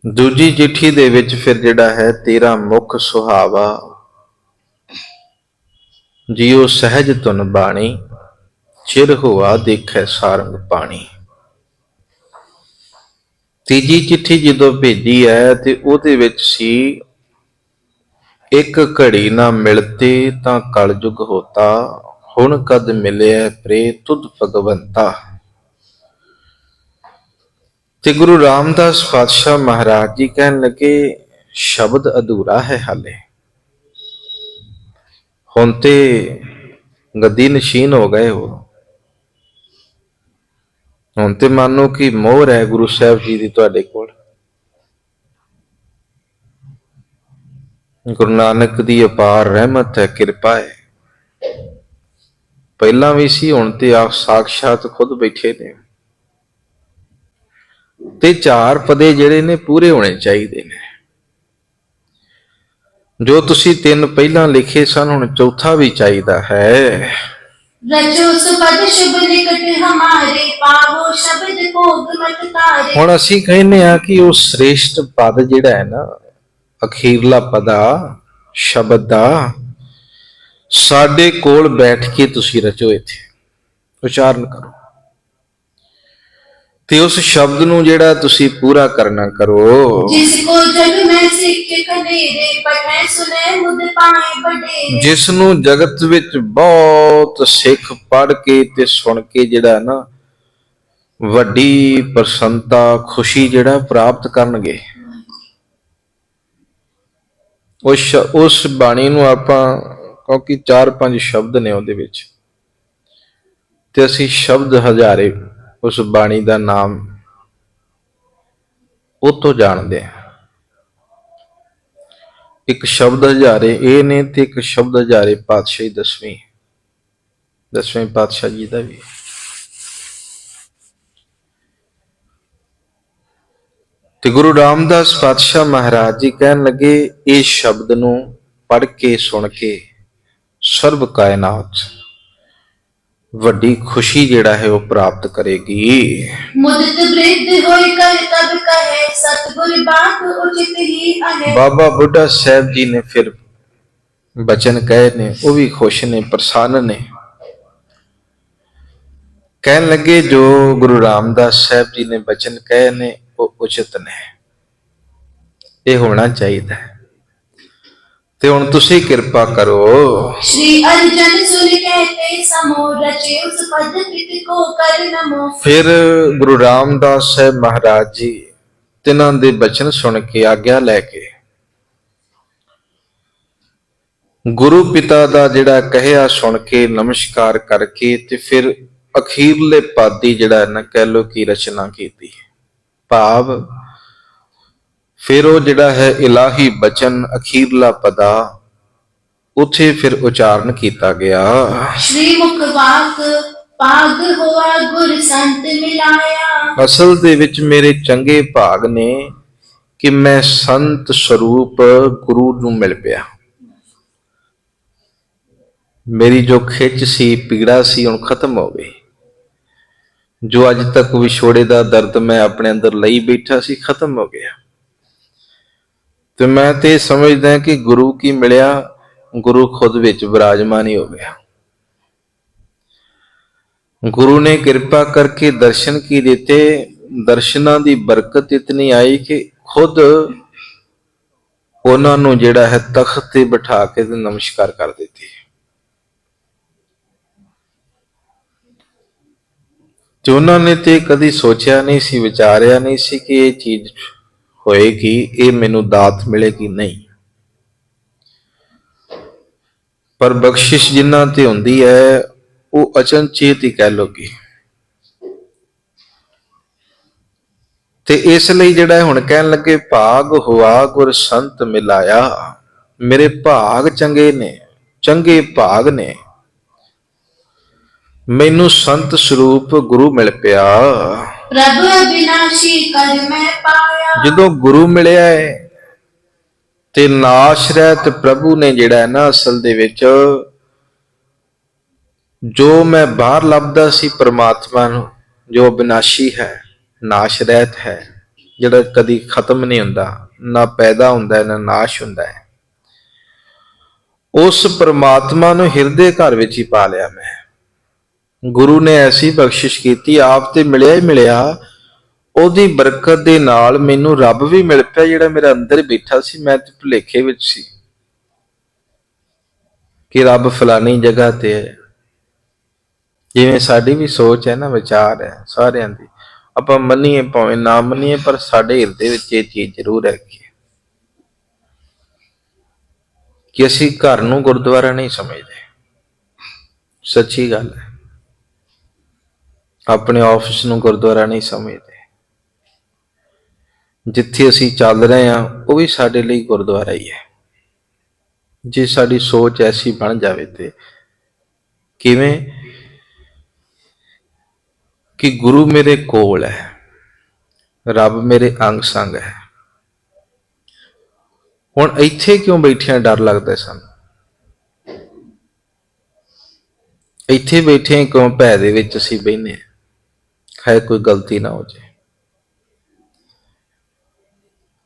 ਦੂਜੀ ਚਿੱਠੀ ਦੇ ਵਿੱਚ ਫਿਰ ਜਿਹੜਾ ਹੈ, ਤੇਰਾ ਮੁਖ ਸੁਹਾਵਾ। ਜਿਉ ਸਹਿਜ ਤੁਨ ਬਾਣੀ, ਚਿਰ ਹੋਆ ਦੇਖੈ ਸਾਰੰਗ ਪਾਣੀ। ਤੀਜੀ ਚਿੱਠੀ ਜਦੋਂ ਭੇਜੀ ਹੈ, ਤੇ ਉਹਦੇ ਵਿੱਚ ਸੀ, ਇੱਕ ਘੜੀ ਨਾ ਮਿਲਤੇ ਤਾਂ ਕਲਯੁਗ ਹੋਤਾ, ਹੁਣ ਕਦ ਮਿਲਿਆ ਪ੍ਰੇ ਤੁਧ ਭਗਵੰਤਾ। ਤੇ ਗੁਰੂ ਰਾਮਦਾਸ ਪਾਤਸ਼ਾਹ ਮਹਾਰਾਜ ਜੀ ਕਹਿਣ ਲੱਗੇ, ਸ਼ਬਦ ਅਧੂਰਾ ਹੈ ਹਾਲੇ। ਹੁਣ ਤੇ ਗੱਦੀ ਨਸ਼ੀਨ ਹੋ ਗਏ ਹੋ। ਹੁਣ ਤੇ ਮੰਨੋ ਕਿ ਮੋਹਰ ਹੈ ਗੁਰੂ ਸਾਹਿਬ ਜੀ ਦੀ ਤੁਹਾਡੇ ਕੋਲ। ਗੁਰੂ ਨਾਨਕ ਦੀ ਅਪਾਰ ਰਹਿਮਤ ਹੈ, ਕਿਰਪਾ ਹੈ। ਪਹਿਲਾਂ ਵੀ ਸੀ, ਹੁਣ ਤੇ ਆਪ ਸਾਖਸ਼ਾਤ ਖੁਦ ਬੈਠੇ ਨੇ। ਤੇ ਚਾਰ ਪਦੇ ਜਿਹੜੇ ਨੇ ਪੂਰੇ ਹੋਣੇ ਚਾਹੀਦੇ ਨੇ। ਜੋ ਤੁਸੀਂ ਤਿੰਨ ਪਹਿਲਾਂ ਲਿਖੇ ਸਨ ਹੁਣ ਚੌਥਾ ਵੀ ਚਾਹੀਦਾ ਹੈ। ਹੁਣ ਅਸੀਂ ਕਹਿੰਦੇ ਆ ਕਿ ਉਹ ਸ੍ਰੇਸ਼ਟ ਪਦ ਜਿਹੜਾ ਹੈ ਨਾ ਅਖੀਰਲਾ ਪਦਾ ਸ਼ਬਦ ਦਾ ਸਾਡੇ ਕੋਲ ਬੈਠ ਕੇ ਤੁਸੀਂ ਰਚੋ ਇੱਥੇ। ਉਚਾਰਨ ਕਰੋ। ਤੇ ਉਸ ਸ਼ਬਦ ਨੂੰ ਜਿਹੜਾ ਤੁਸੀਂ ਪੂਰਾ ਕਰਨਾ ਕਰੋ। ਜਿਸ ਕੋ ਜਗ ਮੈਂ ਸਿੱਖ ਕਨੇਰੇ ਪੜਨੇ ਸੁਨੇ ਮੁਦ ਪਾਏ ਬੜੇ ਜਿਸ ਨੂੰ ਜਗਤ ਵਿੱਚ ਬਹੁਤ ਸਿੱਖ ਪੜ ਕੇ ਤੇ ਸੁਣ ਕੇ ਜਿਹੜਾ ਨਾ ਵੱਡੀ ਪ੍ਰਸੰਤਾ ਖੁਸ਼ੀ ਜਿਹੜਾ ਪ੍ਰਾਪਤ ਕਰਨਗੇ। ਉਸ ਉਸ ਬਾਣੀ ਨੂੰ ਆਪਾਂ ਕਿਉਂਕਿ 4-5 ਸ਼ਬਦ ਨੇ ਉਹਦੇ ਵਿੱਚ। ਤੇ ਅਸੀਂ ਸ਼ਬਦ ਹਜ਼ਾਰੇ ਉਸ ਬਾਣੀ ਦਾ ਨਾਮ ਉਤੋਂ ਜਾਣਦੇ ਹਾਂ ਇੱਕ ਸ਼ਬਦ ਹਜ਼ਾਰੇ ਇਹ ਨੇ ਤੇ ਇੱਕ ਸ਼ਬਦ ਹਜ਼ਾਰੇ ਪਾਤਸ਼ਾਹੀ ਦਸਵੀਂ, ਦਸਵੇਂ ਪਾਤਸ਼ਾਹ ਜੀ ਦਾ ਵੀ। ਤੇ ਗੁਰੂ ਰਾਮਦਾਸ ਪਾਤਸ਼ਾਹ ਮਹਾਰਾਜ ਜੀ ਕਹਿਣ ਲੱਗੇ, ਇਹ ਸ਼ਬਦ ਨੂੰ ਪੜ੍ਹ ਕੇ ਸੁਣ ਕੇ ਸਰਬ ਕਾਇਨਾਤ ਵੱਡੀ ਖੁਸ਼ੀ ਜਿਹੜਾ ਹੈ ਉਹ ਪ੍ਰਾਪਤ ਕਰੇਗੀ। ਬਾਬਾ ਬੁੱਢਾ ਸਾਹਿਬ ਜੀ ਨੇ ਫਿਰ ਬਚਨ ਕਹੇ ਨੇ ਉਹ ਵੀ ਖੁਸ਼ ਨੇ ਪ੍ਰਸੰਨ ਨੇ। ਕਹਿਣ ਲੱਗੇ ਜੋ ਗੁਰੂ ਰਾਮਦਾਸ ਸਾਹਿਬ ਜੀ ਨੇ ਬਚਨ ਕਹੇ ਨੇ ਉਹ ਉਚਿਤ ਨੇ। ਇਹ ਹੋਣਾ ਚਾਹੀਦਾ ਹੈ। ਤੇ ਹੁਣ ਤੁਸੀਂ ਕਿਰਪਾ ਕਰੋ श्री अर्जन सुन कहते समो रचे उस पद पित को कर नमो ਫਿਰ ਗੁਰੂ ਰਾਮਦਾਸ ਸਾਹਿਬ ਮਹਾਰਾਜ ਜੀ ਤਿਨਾਂ ਦੇ ਬਚਨ ਸੁਣ ਕੇ ਆਗਿਆ ਲੈ ਕੇ ਗੁਰੂ ਪਿਤਾ ਦਾ ਜਿਹੜਾ ਕਹਿਆ ਸੁਣ ਕੇ ਨਮਸਕਾਰ ਕਰਕੇ ਤੇ ਫਿਰ ਅਖੀਰਲੇ ਪਦ ਦੀ ਜਿਹੜਾ ਨਾ ਕਹਿ ਲੋ ਕੀ ਰਚਨਾ ਕੀਤੀ ਭਾਵ ਫਿਰ ਉਹ ਜਿਹੜਾ ਹੈ ਇਲਾਹੀ ਬਚਨ ਅਖੀਰਲਾ ਪਦਾ ਉਥੇ ਫਿਰ ਉਚਾਰਨ ਕੀਤਾ ਗਿਆ। ਸ੍ਰੀ ਮੁਖ ਵਾਕ ਭਾਗ ਹੋਆ ਗੁਰ ਸੰਤ ਮਿਲਾਇਆ। ਅਸਲ ਦੇ ਵਿੱਚ ਮੇਰੇ ਚੰਗੇ ਭਾਗ ਨੇ ਕਿ ਮੈਂ ਸੰਤ ਸਰੂਪ ਗੁਰੂ ਨੂੰ ਮਿਲ ਪਿਆ। ਮੇਰੀ ਜੋ ਖਿੱਚ ਸੀ ਪੀੜਾ ਸੀ ਹੁਣ ਖਤਮ ਹੋ ਗਈ। ਜੋ ਅੱਜ ਤੱਕ ਵਿਛੋੜੇ ਦਾ ਦਰਦ ਮੈਂ ਆਪਣੇ ਅੰਦਰ ਲਈ ਬੈਠਾ ਸੀ ਖਤਮ ਹੋ ਗਿਆ। ਤੇ ਮੈਂ ਤੇ ਇਹ ਸਮਝਦਾ ਕਿ ਗੁਰੂ ਕੀ ਮਿਲਿਆ? ਗੁਰੂ ਖੁਦ ਵਿੱਚ ਵਿਰਾਜਮਾਨ ਹੀ ਹੋ ਗਿਆ। ਗੁਰੂ ਨੇ ਕਿਰਪਾ ਕਰਕੇ ਦਰਸ਼ਨ ਕੀ ਦਿੱਤੇ? ਦਰਸ਼ਨਾਂ ਦੀ ਬਰਕਤ ਇਤਨੀ ਆਈ ਕਿ ਖੁਦ ਉਹਨਾਂ ਨੂੰ ਜਿਹੜਾ ਹੈ ਤਖਤ ਤੇ ਬਿਠਾ ਕੇ ਤੇ ਨਮਸਕਾਰ ਕਰ ਦਿੱਤੀ। ਤੇ ਉਹਨਾਂ ਨੇ ਤੇ ਕਦੀ ਸੋਚਿਆ ਨਹੀਂ ਸੀ, ਵਿਚਾਰਿਆ ਨਹੀਂ ਸੀ ਕਿ ਇਹ ਚੀਜ਼ ਹੋਏਗੀ, ਇਹ ਮੈਨੂੰ ਦਾਤ ਮਿਲੇਗੀ ਨਹੀਂ। ਪਰ ਬਖਸ਼ਿਸ਼ ਜਿਨ੍ਹਾਂ ਤੇ ਹੁੰਦੀ ਹੈ, ਉਹ ਅਚਨਚੇਤ ਹੀ ਕਹਿ ਲੋਗੇ। ਤੇ ਇਸ ਲਈ ਜਿਹੜਾ ਹੁਣ ਕਹਿਣ ਲੱਗੇ, ਭਾਗ ਹੋਆ ਗੁਰ ਸੰਤ ਮਿਲਾਇਆ, ਮੇਰੇ ਭਾਗ ਚੰਗੇ ਨੇ, ਚੰਗੇ ਭਾਗ ਨੇ। ਮੈਨੂੰ ਸੰਤ ਸਰੂਪ ਗੁਰੂ ਮਿਲ ਪਿਆ ਪ੍ਰਭ ਅਬਿਨਾਸ਼ੀ ਕਰ ਮੈਂ ਪਾਇਆ। ਜਦੋਂ ਗੁਰੂ ਮਿਲਿਆ ਹੈ ਤੇ ਨਾਸ਼ ਰਹਿਤ ਪ੍ਰਭੂ ਨੇ ਜਿਹੜਾ ਹੈ ਨਾ ਅਸਲ ਦੇ ਵਿੱਚ ਜੋ ਮੈਂ ਬਾਹਰ ਲੱਭਦਾ ਸੀ ਪ੍ਰਮਾਤਮਾ ਨੂੰ ਜੋ ਅਬਿਨਾਸ਼ੀ ਹੈ ਨਾਸ਼ ਰਹਿਤ ਹੈ ਜਿਹੜਾ ਕਦੀ ਖਤਮ ਨਹੀਂ ਹੁੰਦਾ ਨਾ ਪੈਦਾ ਹੁੰਦਾ ਹੈ, ਨਾ ਨਾਸ਼ ਹੁੰਦਾ ਹੈ ਉਸ ਪ੍ਰਮਾਤਮਾ ਨੂੰ ਹਿਰਦੇ ਘਰ ਵਿੱਚ ਹੀ ਪਾ ਲਿਆ ਮੈਂ। ਗੁਰੂ ਨੇ ਐਸੀ ਬਖਸ਼ਿਸ਼ ਕੀਤੀ, ਆਪ ਤੇ ਮਿਲਿਆ ਹੀ ਮਿਲਿਆ। ਉਹਦੀ ਬਰਕਤ ਦੇ ਨਾਲ ਮੈਨੂੰ ਰੱਬ ਵੀ ਮਿਲ ਪਿਆ, ਜਿਹੜਾ ਮੇਰਾ ਅੰਦਰ ਬੈਠਾ ਸੀ, ਮੈਂ ਤੇ ਭੁਲੇਖੇ ਵਿੱਚ ਸੀ ਕਿ ਰੱਬ ਫਲਾਣੀ ਜਗ੍ਹਾ ਤੇ ਹੈ। ਜਿਵੇਂ ਸਾਡੀ ਵੀ ਸੋਚ ਹੈ ਨਾ, ਵਿਚਾਰ ਹੈ ਸਾਰਿਆਂ ਦੀ। ਆਪਾਂ ਮੰਨੀਏ ਭਾਵੇਂ ਨਾ ਮੰਨੀਏ, ਪਰ ਸਾਡੇ ਹਿਰਦੇ ਵਿੱਚ ਇਹ ਚੀਜ਼ ਜ਼ਰੂਰ ਹੈ ਕਿ ਅਸੀਂ ਘਰ ਨੂੰ ਗੁਰਦੁਆਰਾ ਨਹੀਂ ਸਮਝਦੇ। ਸੱਚੀ ਗੱਲ ਹੈ। ਆਪਣੇ ਆਫਿਸ ਨੂੰ ਗੁਰਦੁਆਰਾ ਨਹੀਂ ਸਮਝਦੇ। ਜਿੱਥੇ ਅਸੀਂ ਚੱਲ ਰਹੇ ਹਾਂ, ਉਹ ਵੀ ਸਾਡੇ ਲਈ ਗੁਰਦੁਆਰਾ ਹੀ ਹੈ। ਜੇ ਸਾਡੀ ਸੋਚ ਐਸੀ ਬਣ ਜਾਵੇ ਤੇ ਕਿਵੇਂ? ਕਿ ਗੁਰੂ ਮੇਰੇ ਕੋਲ ਹੈ, ਰੱਬ ਮੇਰੇ ਅੰਗ ਸੰਗ ਹੈ। ਹੁਣ ਇੱਥੇ ਕਿਉਂ ਬੈਠਿਆਂ ਡਰ ਲੱਗਦਾ ਸਾਨੂੰ? ਇੱਥੇ ਬੈਠੇ ਕਿਉਂ ਭੈ ਦੇ ਵਿੱਚ ਅਸੀਂ ਬੈਨੇ ਹੈ, ਕੋਈ ਗਲਤੀ ਨਾ ਹੋ ਜਾਏ।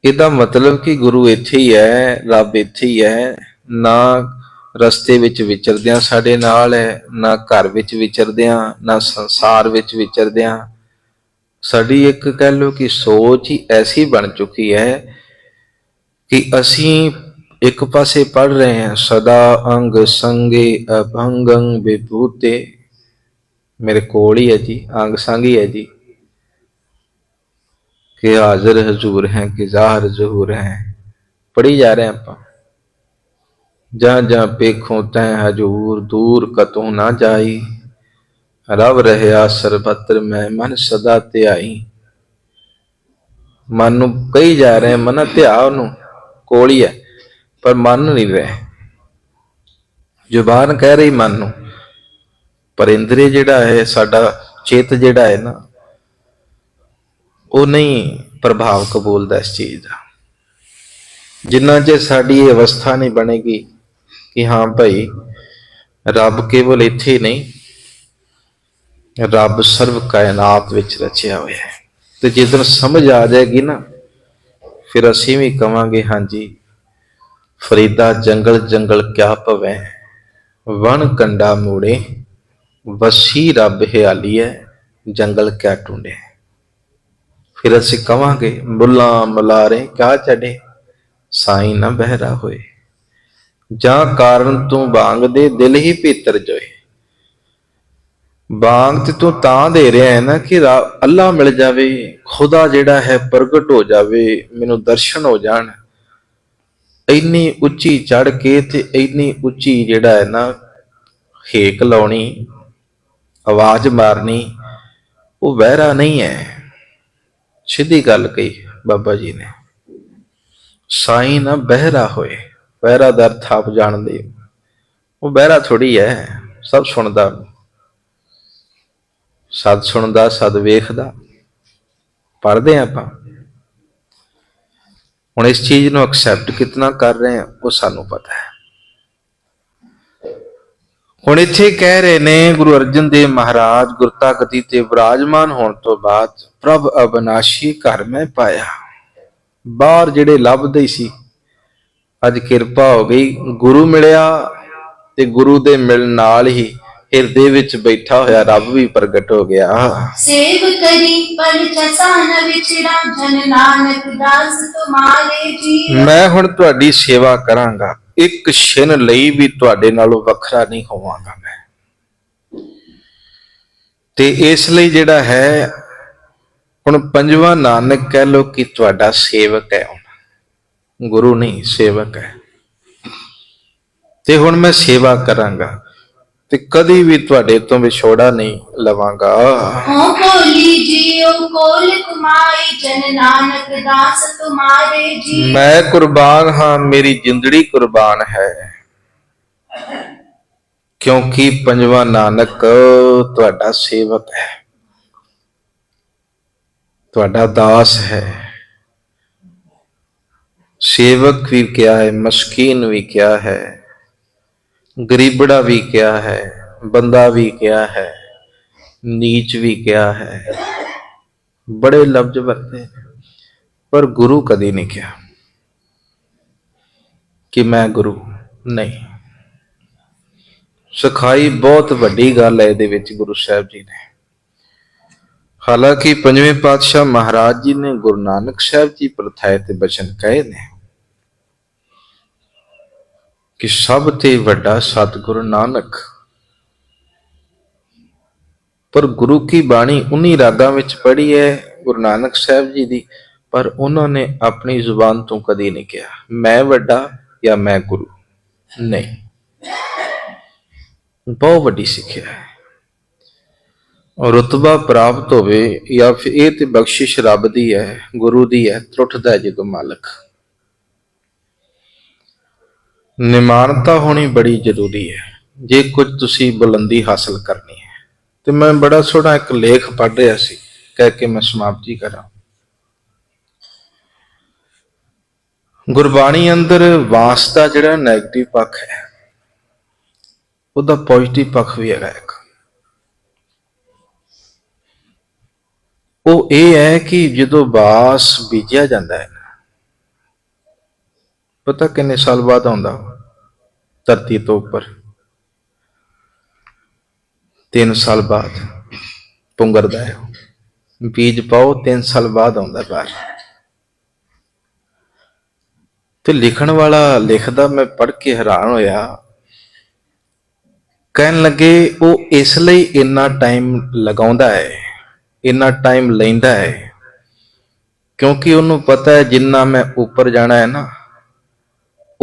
ਇਹਦਾ ਮਤਲਬ ਕਿ ਗੁਰੂ ਇੱਥੇ ਹੀ ਹੈ, ਰੱਬ ਇੱਥੇ ਹੀ ਹੈ, ਨਾ ਰਸਤੇ ਵਿੱਚ ਵਿਚਰਦਿਆਂ ਸਾਡੇ ਨਾਲ ਹੈ, ਨਾ ਘਰ ਵਿੱਚ ਵਿਚਰਦਿਆਂ, ਨਾ ਸੰਸਾਰ ਵਿੱਚ ਵਿਚਰਦਿਆਂ। ਸਾਡੀ ਇੱਕ ਕਹਿ ਲਓ ਕਿ ਸੋਚ ਹੀ ਐਸੀ ਬਣ ਚੁੱਕੀ ਹੈ ਕਿ ਅਸੀਂ ਇੱਕ ਪਾਸੇ ਪੜ ਰਹੇ ਹਾਂ, ਸਦਾ ਅੰਗ ਸੰਗੇ ਅਭੰਗੰ ਵਿਭੂਤੇ। ਮੇਰੇ ਕੋਲ ਹੀ ਹੈ ਜੀ ਅੰਗ ਸੰਗ ਹੀ ਹੈ ਜੀ। ਕਿ ਹਾਜ਼ਰ ਹਜ਼ੂਰ ਹੈ, ਕਿ ਜ਼ਾਹਰ ਜ਼ਹੂਰ ਹੈ। ਪੜੀ ਜਾ ਰਹੇ ਆਪਾਂ। ਜਾਂ ਜਾਂ ਪੇਖੋਂ ਤੈ ਹਜੂਰ ਦੂਰ ਕਤੋਂ ਨਾ ਜਾਈ। ਰਵ ਰਹਿਆ ਸਰਬਤਰ ਮੈਂ ਮਨ ਸਦਾ ਧਿਆਈ। ਮਨ ਨੂੰ ਕਹੀ ਜਾ ਰਹੇ ਮਨ ਧਿਆ ਉਹਨੂੰ, ਕੋਲ ਹੀ ਹੈ। ਪਰ ਮਨ ਨਹੀਂ ਰਹੇ। ਜ਼ੁਬਾਨ ਕਹਿ ਰਹੀ ਮਨ ਨੂੰ। ਪਰ ਇੰਦਰੀ ਜਿਹੜਾ ਹੈ, ਸਾਡਾ ਚਿੱਤ ਜਿਹੜਾ ਹੈ ਨਾ, ਉਹ ਨਹੀਂ ਪ੍ਰਭਾਵ ਕਬੂਲਦਾ ਇਸ ਚੀਜ਼ ਦਾ। ਜਿੰਨਾ ਚਿਰ ਸਾਡੀ ਇਹ ਅਵਸਥਾ ਨਹੀਂ ਬਣੇਗੀ ਕਿ ਹਾਂ ਭਾਈ, ਰੱਬ ਕੇਵਲ ਇੱਥੇ ਹੀ ਨਹੀਂ, ਰੱਬ ਸਰਵ ਕਾਇਨਾਤ ਵਿੱਚ ਰਚਿਆ ਹੋਇਆ ਹੈ। ਤੇ ਜਦੋਂ ਸਮਝ ਆ ਜਾਏਗੀ ਨਾ, ਫਿਰ ਅਸੀਂ ਵੀ ਕਵਾਂਗੇ, ਹਾਂਜੀ, ਫਰੀਦਾ ਜੰਗਲ ਜੰਗਲ ਕਿਆ ਪਵੈ, ਵਣ ਕੰਡਾ ਮੂੜੇ ਵਸੀ ਰੱਬ ਹਿਆਲੀ ਹੈ ਜੰਗਲ ਕਿਆ ਟੁੰਡੇ। ਫਿਰ ਅਸੀਂ ਕਵਾਂਗੇ, ਮੁੱਲਾ ਮਲਾਰੇ ਕਿਆ ਚੜੇ, ਸਾਈਂ ਨਾ ਬਹਿਰਾ ਹੋਏ। ਜਾਂ ਕਾਰਨ ਤੂੰ ਬਾਂਗ ਦੇ ਦਿਲ ਹੀ ਭੀਤਰ ਜੋਏ। ਬਾਂਗ ਤੇ ਤੂੰ ਤਾਂ ਦੇ ਰਿਹਾ ਹੈ ਨਾ ਕਿ ਰਾ- ਅੱਲਾ ਮਿਲ ਜਾਵੇ, ਖੁਦਾ ਜਿਹੜਾ ਹੈ ਪ੍ਰਗਟ ਹੋ ਜਾਵੇ, ਮੈਨੂੰ ਦਰਸ਼ਨ ਹੋ ਜਾਣ। ਇੰਨੀ ਉੱਚੀ ਚੜ ਕੇ ਤੇ ਇੰਨੀ ਉੱਚੀ ਜਿਹੜਾ ਹੈ ਨਾ, ਹੇਕ ਲਾਉਣੀ ਆਵਾਜ਼ ਮਾਰਨੀ, ਉਹ ਵਹਿਰਾ ਨਹੀਂ ਹੈ। ਸਿੱਧੀ ਗੱਲ ਕਹੀ ਬਾਬਾ ਜੀ ਨੇ। ਸਾਈਂ ਨਾ ਬਹਿਰਾ ਹੋਏ ਬਹਿਰਾ ਦਾ ਅਰਥ ਆਪ ਜਾਣਦੇ ਉਹ ਬਹਿਰਾ ਥੋੜੀ ਹੈ, ਸਭ ਸੁਣਦਾ। ਸਦ ਸੁਣਦਾ, ਸਦ ਵੇਖਦਾ। ਪੜ੍ਹਦੇ ਹਾਂ ਆਪਾਂ। ਹੁਣ ਇਸ ਚੀਜ਼ ਨੂੰ ਐਕਸੈਪਟ ਕਿਤਨਾ ਕਰ ਰਹੇ ਹਾਂ, ਉਹ ਸਾਨੂੰ ਪਤਾ ਹੈ। ਹੁਣ ਇੱਥੇ ਕਹਿ ਰਹੇ ਨੇ ਗੁਰੂ ਅਰਜਨ ਦੇਵ ਮਹਾਰਾਜ ਗੁਰਤਾ ਗਤੀ ਤੇ ਵਿਰਾਜਮਾਨ ਹੋਣ ਤੋਂ ਬਾਅਦ ਪ੍ਰਭ ਅਬਨਾਸ਼ੀ ਘਰ ਮੈਂ ਪਾਇਆ। ਬਾਹਰ ਜਿਹੜੇ ਲੱਭਦੇ ਸੀ ਅੱਜ ਕਿਰਪਾ ਹੋ ਗਈ ਗੁਰੂ ਮਿਲਿਆ ਤੇ ਗੁਰੂ ਦੇ ਮਿਲਣ ਨਾਲ ਹੀ ਹਿਰਦੇ ਵਿੱਚ ਬੈਠਾ ਹੋਇਆ ਰੱਬ ਵੀ ਪ੍ਰਗਟ ਹੋ ਗਿਆ। ਸੇਵ ਕਰੀ ਪਰ ਚਸਾਨ ਵਿਚਰਾ ਜਨ ਨਾਨਕ ਦਾਸ ਤੁਮਾਰੇ ਜੀ ਮੈਂ ਹੁਣ ਤੁਹਾਡੀ ਸੇਵਾ ਕਰਾਂਗਾ। ਇੱਕ ਛਿਨ ਲਈ ਵੀ ਤੁਹਾਡੇ ਨਾਲੋਂ ਵੱਖਰਾ ਨਹੀਂ ਹੋਵਾਂਗਾ ਮੈਂ। ਤੇ ਇਸ ਲਈ ਜਿਹੜਾ ਹੈ, ਹੁਣ ਪੰਜਵਾਂ ਨਾਨਕ ਕਹਿ ਲੋ ਕਿ ਤੁਹਾਡਾ ਸੇਵਕ ਹੈ ਹੁਣ। ਗੁਰੂ ਨਹੀਂ, ਸੇਵਕ ਹੈ। ਤੇ ਹੁਣ ਮੈਂ ਸੇਵਾ ਕਰਾਂਗਾ। ਤੇ ਕਦੀ ਵੀ ਤੁਹਾਡੇ ਤੋਂ ਵਿਛੋੜਾ ਨਹੀਂ ਲਵਾਂਗਾ। ਹੋ ਕੋਲੀ ਜੀਉ ਕੋਲ ਕੁਮਾਈ ਜਨ ਨਾਨਕ ਦਾਸ ਤੁਮਾਰੇ ਜੀ। ਮੈਂ ਕੁਰਬਾਨ ਹਾਂ ਮੇਰੀ ਜਿੰਦੜੀ ਕੁਰਬਾਨ ਹੈ। ਕਿਉਂਕਿ ਪੰਜਵਾਂ ਨਾਨਕ ਤੁਹਾਡਾ ਸੇਵਕ ਹੈ। ਤੁਹਾਡਾ ਦਾਸ ਹੈ। ਸੇਵਕ ਵੀ ਕਿਹਾ ਹੈ ਮਸਕੀਨ ਵੀ ਕਿਹਾ ਹੈ। ਗਰੀਬੜਾ ਵੀ ਕਿਹਾ ਹੈ, ਬੰਦਾ ਵੀ ਕਿਹਾ ਹੈ, ਨੀਚ ਵੀ ਕਿਹਾ ਹੈ। ਬੜੇ ਲਫ਼ਜ਼ ਵਰਤੇ ਪਰ ਗੁਰੂ ਕਦੀ ਨਹੀਂ ਕਿਹਾ ਕਿ ਮੈਂ ਗੁਰੂ ਨਹੀਂ। ਸਿਖਾਈ ਬਹੁਤ ਵੱਡੀ ਗੱਲ ਹੈ ਇਹਦੇ ਵਿੱਚ ਗੁਰੂ ਸਾਹਿਬ ਜੀ ਨੇ। ਹਾਲਾਂਕਿ ਪੰਜਵੇਂ ਪਾਤਸ਼ਾਹ ਮਹਾਰਾਜ ਜੀ ਨੇ ਗੁਰੂ ਨਾਨਕ ਸਾਹਿਬ ਜੀ ਪ੍ਰਥਾਏ ਤੇ ਬਚਨ ਕਹੇ ਨੇ ਕਿ ਸਭ ਤੇ ਵੱਡਾ ਸਤਿਗੁਰ ਨਾਨਕ। ਪਰ ਗੁਰੂ ਕੀ ਬਾਣੀ ਉਨੀ ਰਾਗਾਂ ਵਿੱਚ ਪੜ੍ਹੀ ਹੈ ਗੁਰੂ ਨਾਨਕ ਸਾਹਿਬ ਜੀ ਦੀ, ਪਰ ਉਹਨਾਂ ਨੇ ਆਪਣੀ ਜ਼ੁਬਾਨ ਤੋਂ ਕਦੀ ਨਹੀਂ ਕਿਹਾ, ਮੈਂ ਵੱਡਾ ਜਾਂ ਮੈਂ ਗੁਰੂ? ਨਹੀਂ। ਬਹੁਤ ਵੱਡੀ ਸਿੱਖਿਆ ਹੈ। ਔਰ ਰਤਬਾ ਪ੍ਰਾਪਤ ਹੋਵੇ ਜਾਂ ਫਿਰ ਇਹ ਤੇ ਬਖਸ਼ਿਸ਼ ਰੱਬ ਦੀ ਹੈ, ਗੁਰੂ ਦੀ ਹੈ, ਤਰੁੱਠਦਾ ਹੈ ਜਦੋਂ ਮਾਲਕ। ਨਿਮਾਨਤਾ ਹੋਣੀ ਬੜੀ ਜ਼ਰੂਰੀ ਹੈ। ਜੇ ਕੁਝ ਤੁਸੀਂ ਬੁਲੰਦੀ ਹਾਸਲ ਕਰਨੀ ਹੈ। ਤੇ ਮੈਂ ਬੜਾ ਸੋਹਣਾ ਇੱਕ ਲੇਖ ਪੜ੍ਹ ਰਿਹਾ ਸੀ, ਕਹਿ ਕੇ ਮੈਂ ਸਮਾਪਤੀ ਕਰਾਂ। ਗੁਰਬਾਣੀ ਅੰਦਰ ਵਾਸ ਦਾ ਜਿਹੜਾ 네ਗੇਟਿਵ ਪੱਖ ਹੈ, ਉਹਦਾ ਪੋਜ਼ਿਟਿਵ ਪੱਖ ਵੀ ਹੈਗਾ ਇੱਕ। ਉਹ ਇਹ ਹੈ ਕਿ ਜਦੋਂ ਵਾਸ ਬੀਜਿਆ ਜਾਂਦਾ ਹੈ ਪਤਾ ਕਿੰਨੇ ਸਾਲ ਬਾਅਦ ਆਉਂਦਾ ਧਰਤੀ ਤੋਂ ਉੱਪਰ। 3 ਸਾਲ ਬਾਅਦ ਪੁੰਗਰਦਾ ਹੈ ਬੀਜ ਪਾਓ 3 ਸਾਲ ਬਾਅਦ ਆਉਂਦਾ ਬਾਹਰ। ਤੇ ਲਿਖਣ ਵਾਲਾ ਲਿਖਦਾ ਮੈਂ ਪੜ੍ਹ ਕੇ ਹੈਰਾਨ ਹੋਇਆ। ਕਹਿਣ ਲੱਗੇ, ਉਹ ਇਸ ਲਈ ਇੰਨਾ ਟਾਈਮ ਲਗਾਉਂਦਾ ਹੈ, ਇੰਨਾ ਟਾਈਮ ਲੈਂਦਾ ਹੈ, ਕਿਉਂਕਿ ਉਹਨੂੰ ਪਤਾ ਹੈ ਜਿੰਨਾ ਮੈਂ ਉੱਪਰ ਜਾਣਾ ਹੈ ਨਾ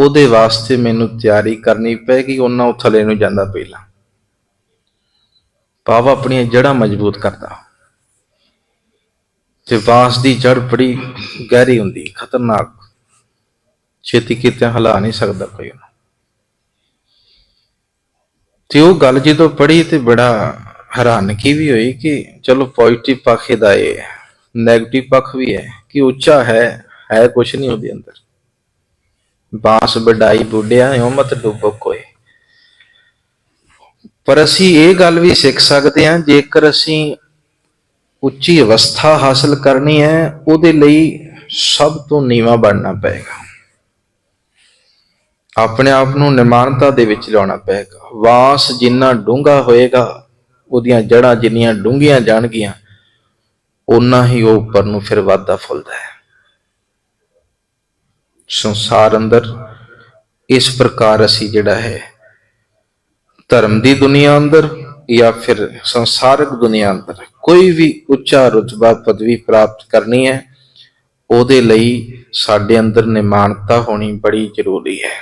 ਉਹਦੇ ਵਾਸਤੇ ਮੈਨੂੰ ਤਿਆਰੀ ਕਰਨੀ ਪਏਗੀ ਉਹਨਾਂ ਉਹ ਥੱਲੇ ਨੂੰ ਜਾਂਦਾ ਪਹਿਲਾਂ। ਭਾਵ ਆਪਣੀਆਂ ਜੜ੍ਹਾਂ ਮਜ਼ਬੂਤ ਕਰਦਾ। ਤੇ ਵਾਸ ਦੀ ਜੜ ਬੜੀ ਗਹਿਰੀ ਹੁੰਦੀ, ਖਤਰਨਾਕ। ਛੇਤੀ ਕਿਤੇ ਹਿਲਾ ਨਹੀਂ ਸਕਦਾ ਕੋਈ ਉਹਨੂੰ। ਤੇ ਉਹ ਗੱਲ ਜਦੋਂ ਪੜ੍ਹੀ ਤੇ ਬੜਾ ਹੈਰਾਨਗੀ ਵੀ ਹੋਈ ਕਿ ਚਲੋ ਪੋਜ਼ਿਟਿਵ ਪੱਖ ਇਹਦਾ ਇਹ ਹੈ 네ਗੇਟਿਵ ਪੱਖ ਵੀ ਹੈ ਕਿ ਉੱਚਾ ਹੈ ਹੈ ਕੁਛ ਨਹੀਂ ਉਹਦੇ ਅੰਦਰ। ਬਾਂਸ ਵਡਾਈ ਬੁੱਢਿਆ ਇਉਂ ਮਤ ਡੁੱਬੋ ਪਰ ਅਸੀਂ ਇਹ ਗੱਲ ਵੀ ਸਿੱਖ ਸਕਦੇ ਹਾਂ, ਜੇਕਰ ਅਸੀਂ ਉੱਚੀ ਅਵਸਥਾ ਹਾਸਲ ਕਰਨੀ ਹੈ, ਉਹਦੇ ਲਈ ਸਭ ਤੋਂ ਨੀਵਾ ਬਣਨਾ ਪਏਗਾ। ਆਪਣੇ ਆਪ ਨੂੰ ਨਿਮਾਨਤਾ ਦੇ ਵਿੱਚ ਲਾਉਣਾ ਪਏਗਾ। ਵਾਸ ਜਿੰਨਾ ਡੂੰਘਾ ਹੋਏਗਾ, ਉਹਦੀਆਂ ਜੜ੍ਹਾਂ ਜਿੰਨੀਆਂ ਡੂੰਘੀਆਂ ਜਾਣਗੀਆਂ, ਓਨਾ ਹੀ ਉਹ ਉੱਪਰ ਨੂੰ ਫਿਰ ਵਾਧਾ ਫੁੱਲਦਾ ਹੈ। ਸੰਸਾਰ ਅੰਦਰ ਇਸ ਪ੍ਰਕਾਰ ਅਸੀਂ ਜਿਹੜਾ ਹੈ, ਧਰਮ ਦੀ ਦੁਨੀਆ ਅੰਦਰ ਜਾਂ ਫਿਰ ਸੰਸਾਰਕ ਦੁਨੀਆ ਅੰਦਰ ਕੋਈ ਵੀ ਉੱਚਾ ਰੁਤਬਾ ਪਦਵੀ ਪ੍ਰਾਪਤ ਕਰਨੀ ਹੈ, ਉਹਦੇ ਲਈ ਸਾਡੇ ਅੰਦਰ ਨਿਮਾਨਤਾ ਹੋਣੀ ਬੜੀ ਜ਼ਰੂਰੀ ਹੈ।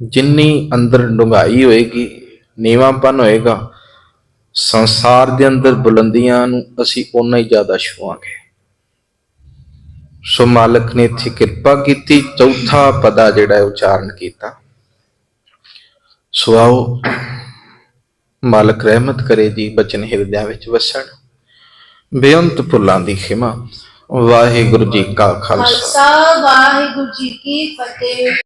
ਜਿੰਨੀ ਅੰਦਰ ਡੁੰਗਾਈ ਹੋਏਗੀ, ਨੀਵਾਂਪਨ ਹੋਏਗਾ, ਸੰਸਾਰ ਦੇ ਅੰਦਰ ਬੁਲੰਦੀਆਂ ਨੂੰ ਅਸੀਂ ਓਨਾ ਹੀ ਜ਼ਿਆਦਾ ਛੂਵਾਂਗੇ। ਸੋ ਮਾਲਕ ਨੇ ਇੱਥੇ ਕਿਰਪਾ ਕੀਤੀ, ਚੌਥਾ ਪਦਾ ਜਿਹੜਾ ਉਚਾਰਨ ਕੀਤਾ। ਸੋ ਆਓ, ਮਾਲਕ ਰਹਿਮਤ ਕਰੇ ਜੀ ਬਚਨ ਹਿਰਦਿਆਂ ਵਿੱਚ ਵਸਣ। ਬੇਅੰਤ ਭੁੱਲਾਂ ਦੀ ਖਿਮਾ। ਵਾਹਿਗੁਰੂ ਜੀ ਕਾ ਖਾਲਸਾ, ਵਾਹਿਗੁਰੂ ਜੀ ਕੀ ਫਤਿਹ।